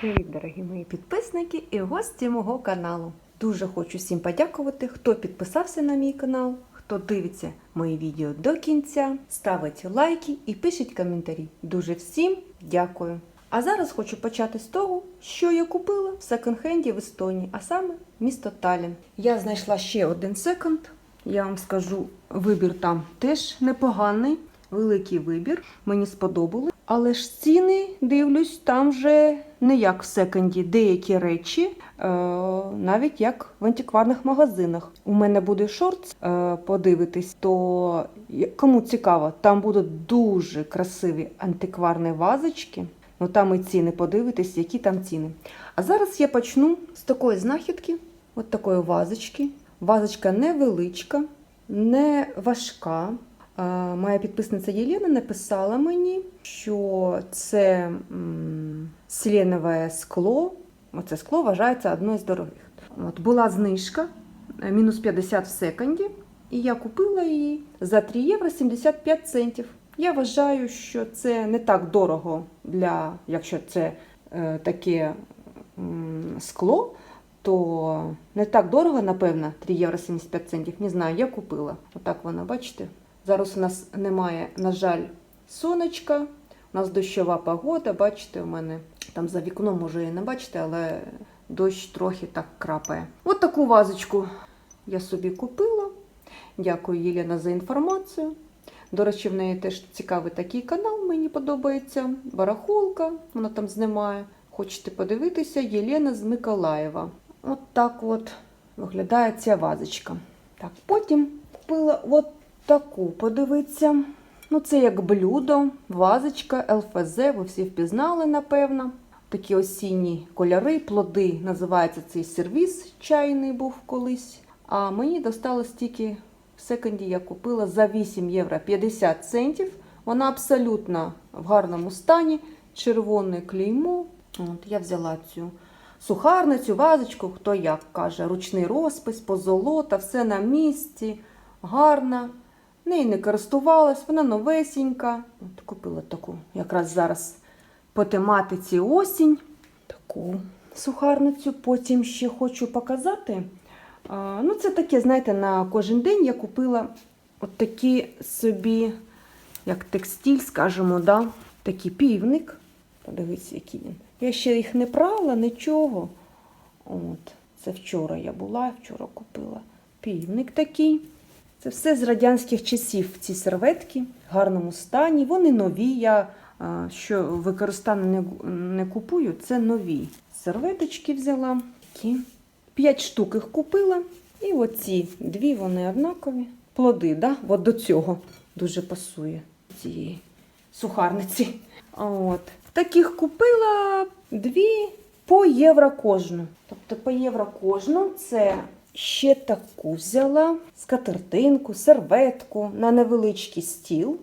Привіт, дорогі мої підписники і гості мого каналу. Дуже хочу всім подякувати, хто підписався на мій канал, хто дивиться мої відео до кінця, ставить лайки і пишіть коментарі. Дуже всім дякую. А зараз хочу почати з того, що я купила в секонд-хенді в Естонії, а саме місто Таллін. Я знайшла ще один секонд. Я вам скажу, вибір там теж непоганий, великий вибір. Мені сподобалось. Але ж ціни, дивлюсь, там вже не як в секонді деякі речі, е, навіть як в антикварних магазинах. У мене буде шорт е, подивитись, то кому цікаво, там будуть дуже красиві антикварні вазочки. Ну там і ціни подивитись, які там ціни. А зараз я почну з такої знахідки, от такої вазочки. Вазочка невеличка, не важка. Е, Моя підписниця Єлена написала мені, що це м, селенове скло. Оце скло вважається одною з дорогих. От була знижка е, мінус 50 в секонді, і я купила її за 3 євро 75 центів. Я вважаю, що це не так дорого для, якщо це е, таке м, скло, то не так дорого, напевно, 3 євро 75 центів. Не знаю, я купила. Отак вона, бачите. Зараз у нас немає, на жаль, сонечка. У нас дощова погода, бачите, у мене там за вікном може і не бачите, але дощ трохи так крапає. От таку вазочку я собі купила. Дякую Єлена за інформацію. До речі, в неї теж цікавий такий канал, мені подобається. Барахолка, вона там знімає. Хочете подивитися, Єлена з Миколаєва. От так от виглядає ця вазочка. Так, потім купила от таку, подивіться. Ну, це як блюдо, вазочка, ЛФЗ, ви всі впізнали, напевно. Такі осінні кольори, плоди. Називається цей сервіс чайний був колись. А мені досталось тільки в секонді я купила за 8 євро 50 центів. Вона абсолютно в гарному стані, червоне клеймо. От, я взяла цю сухарницю, вазочку, хто як каже, ручний розпис, позолота, все на місці, гарна. Нею не користувалась, вона новесенька. От купила таку, якраз зараз по тематиці осінь. Таку сухарницю. Потім ще хочу показати. А, ну, це таке, знаєте, на кожен день я купила от такі собі, як текстиль, скажімо, да? такий півник. Подивіться, який він. Я ще їх не прала, нічого. От, це вчора я була, вчора купила півник такий. Це все з радянських часів. Ці серветки в гарному стані. Вони нові. Я що використання не, не купую, це нові. Серветочки взяла. Такі. П'ять штук їх купила. І оці дві вони однакові. Плоди, да? От до цього дуже пасує цієї сухарниці. От. Таких купила дві по євро кожну. Тобто по євро кожну це ще таку взяла скатертинку, серветку на невеличкий стіл.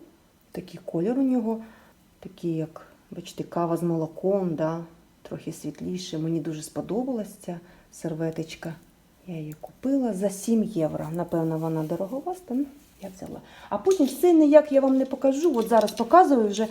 Такий колір у нього, такий, як, бачите, кава з молоком, да? трохи світліше. Мені дуже сподобалась ця серветочка. Я її купила за 7 євро. Напевно, вона дороговаста, ну, я взяла. А потім все ніяк я вам не покажу. От зараз показую, вже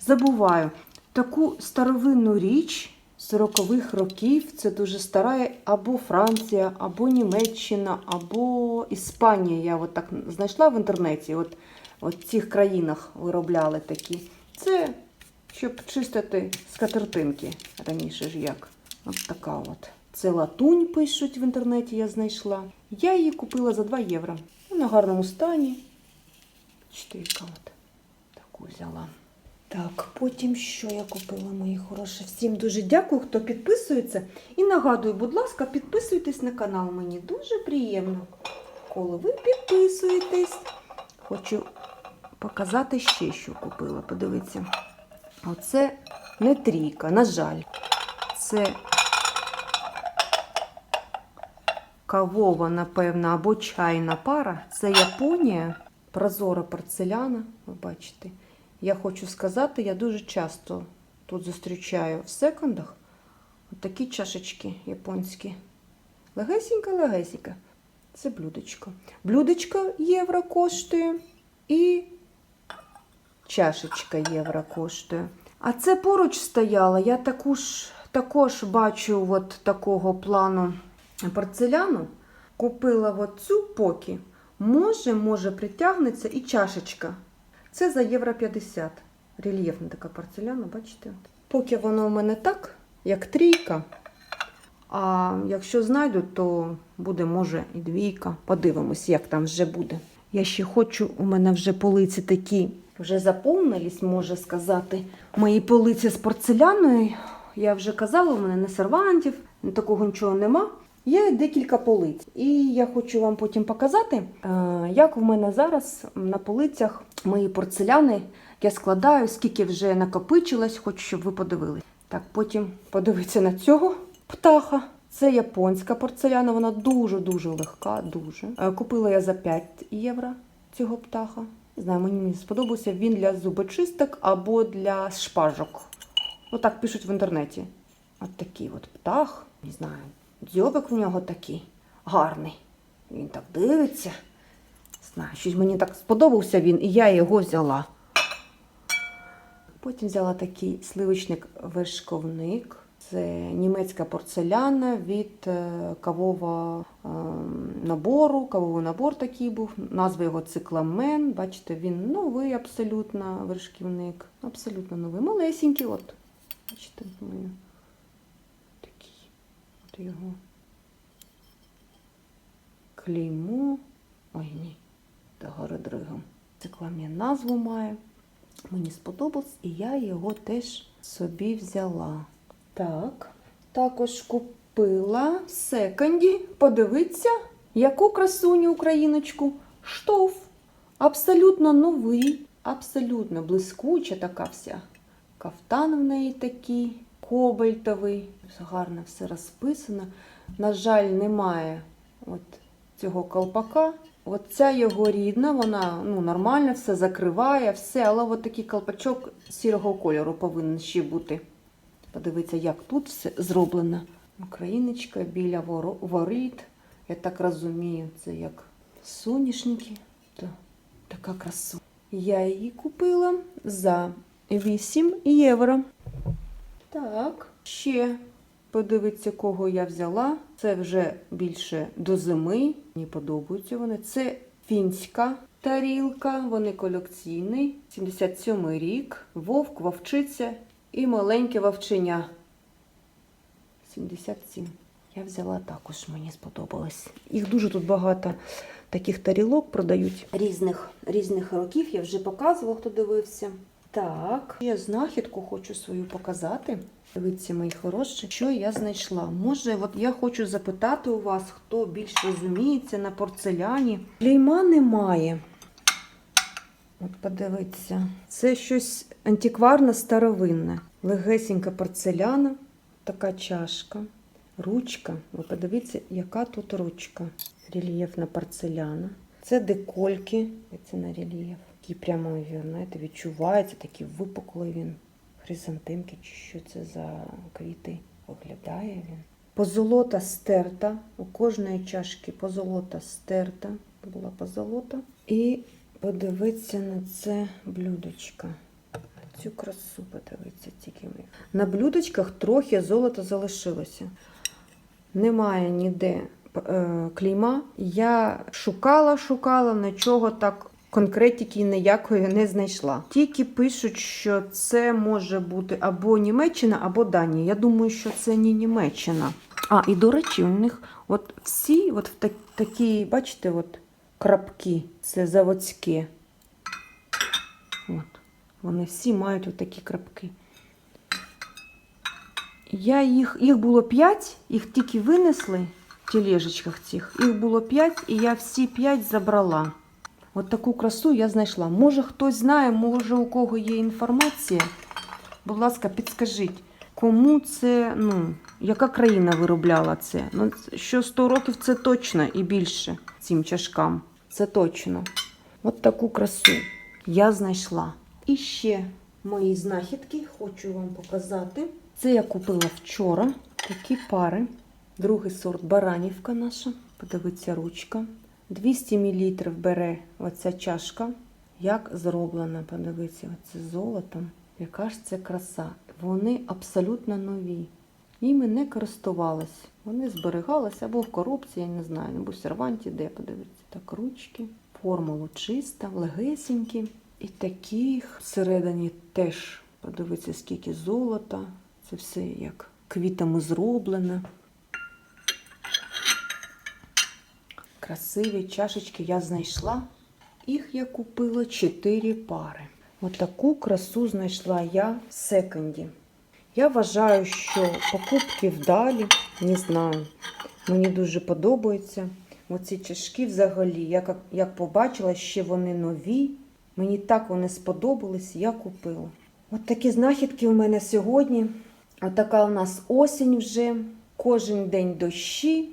забуваю. Таку старовинну річ 40-х років. Це дуже стара або Франція, або Німеччина, або Іспанія. Я от так знайшла в інтернеті. От, от в цих країнах виробляли такі. Це щоб чистити скатертинки раніше ж як. От така от. Це латунь пишуть в інтернеті, я знайшла. Я її купила за 2 євро. На гарному стані. Чотирка от. Таку взяла. Так, потім що я купила, мої хороші. Всім дуже дякую, хто підписується. І нагадую, будь ласка, підписуйтесь на канал. Мені дуже приємно, коли ви підписуєтесь. Хочу показати ще, що купила. Подивіться. Оце не трійка, на жаль. Це кавова, напевно, або чайна пара. Це Японія, прозора порцеляна, ви бачите. Я хочу сказати, я дуже часто тут зустрічаю в секондах такі чашечки японські. Легесенька-легесенька. Це блюдечко. Блюдечко євро коштує і чашечка євро коштує. А це поруч стояла, я таку ж Також бачу от такого плану порцеляну. Купила от цю поки. Може, може, притягнеться і чашечка. Це за євро 50. Рельєфна така порцеляна, бачите? Поки воно в мене так, як трійка. А якщо знайду, то буде, може, і двійка. Подивимось, як там вже буде. Я ще хочу, у мене вже полиці такі вже заповнились, може сказати. Мої полиці з порцеляною. Я вже казала, у мене не сервантів, такого нічого нема. Є декілька полиць. І я хочу вам потім показати, е, як в мене зараз на полицях мої порцеляни. Я складаю, скільки вже накопичилось, хочу, щоб ви подивились. Так, потім подивіться на цього птаха. Це японська порцеляна, вона дуже-дуже легка, дуже. Е, Купила я за 5 євро цього птаха. Не знаю, мені сподобався він для зубочисток або для шпажок. Отак пишуть в інтернеті. От такий от птах, не знаю, дзьобик в нього такий гарний. Він так дивиться. Знаю, щось мені так сподобався він, і я його взяла. Потім взяла такий сливочник вершковник. Це німецька порцеляна від е, кавового е, набору. Кавовий набор такий був. Назва його цикламен. Бачите, він новий абсолютно вершківник. Абсолютно новий. Малесенький. От. Бачите. От його. Клеймо. Ой, ні. Та городригом. Цикламен назву має. Мені сподобалось, і я його теж собі взяла. Так, також купила в секонді. Подивіться, яку красуню україночку. Штоф. Абсолютно новий, абсолютно блискуча така вся. Кафтан в неї такий, кобальтовий. Гарно все розписано. На жаль, немає от цього колпака. От ця його рідна, вона ну, нормально все закриває, все, але от такий колпачок сірого кольору повинен ще бути. Подивіться, як тут все зроблено. Україночка біля воріт. Я так розумію, це як соняшники. То, така краса. Я її купила за 8 євро. Так, ще подивіться, кого я взяла. Це вже більше до зими. Мені подобаються вони. Це фінська тарілка, вони колекційні. 77 рік. Вовк, вовчиця і маленьке вовченя. 77. Я взяла також, мені сподобалось. Їх дуже тут багато таких тарілок продають різних, різних років. Я вже показувала, хто дивився. Так, я знахідку хочу свою показати. Дивіться, мої хороші, що я знайшла. Може, от я хочу запитати у вас, хто більш розуміється на порцеляні. Клейма немає. От подивіться. Це щось антикварне старовинне. Легесенька порцеляна, така чашка, ручка. Ви подивіться, яка тут ручка. Рельєфна порцеляна. Це декольки. Це на рельєф. Такий прямо, знаєте, відчувається, такий випуклий він. Хризантемки, чи що це за квіти виглядає він. Позолота стерта. У кожної чашки позолота стерта. Була позолота. І подивитися на це блюдечко. Цю красу подивитися тільки ми. На блюдечках трохи золота залишилося. Немає ніде клейма. Я шукала, шукала, нічого так конкретики ніякої не знайшла. Тільки пишуть, що це може бути або Німеччина, або Данія. Я думаю, що це не Німеччина. А, і до речі, у них от всі от в так, такі, бачите, от крапки, це заводські. От. Вони всі мають от такі крапки. Я їх, їх було 5, їх тільки винесли тележечках цих. Їх було 5, і я всі 5 забрала. От таку красу я знайшла. Може хтось знає, може у кого є інформація. Будь ласка, підскажіть, кому це, ну, яка країна виробляла це? Ну, що 100 років це точно і більше цим чашкам. Це точно. От таку красу я знайшла. І ще мої знахідки хочу вам показати. Це я купила вчора. Такі пари. Другий сорт баранівка наша. Подивіться, ручка. 200 мл бере оця чашка. Як зроблена, подивіться, оце золотом. Яка ж це краса. Вони абсолютно нові. Іми не користувалась. Вони зберігалися або в коробці, я не знаю, або в серванті, де подивитися. Так, ручки. Формулу чиста, легесенькі. І таких всередині теж подивитися, скільки золота. Це все як квітами зроблено. Красиві чашечки я знайшла. Їх я купила 4 пари. Отаку красу знайшла я в секонді. Я вважаю, що покупки вдалі, не знаю. Мені дуже подобаються. Оці чашки взагалі, я як, побачила, ще вони нові. Мені так вони сподобались, я купила. От такі знахідки у мене сьогодні. Отака у нас осінь вже. Кожен день дощі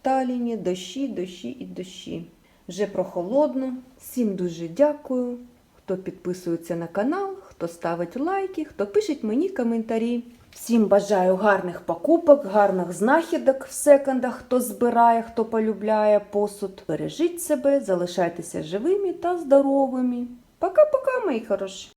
в Таліні, дощі, дощі і дощі. Вже прохолодно. Всім дуже дякую, хто підписується на канал, хто ставить лайки, хто пише мені коментарі. Всім бажаю гарних покупок, гарних знахідок в секондах, хто збирає, хто полюбляє посуд. Бережіть себе, залишайтеся живими та здоровими. Пока-пока, мої хороші!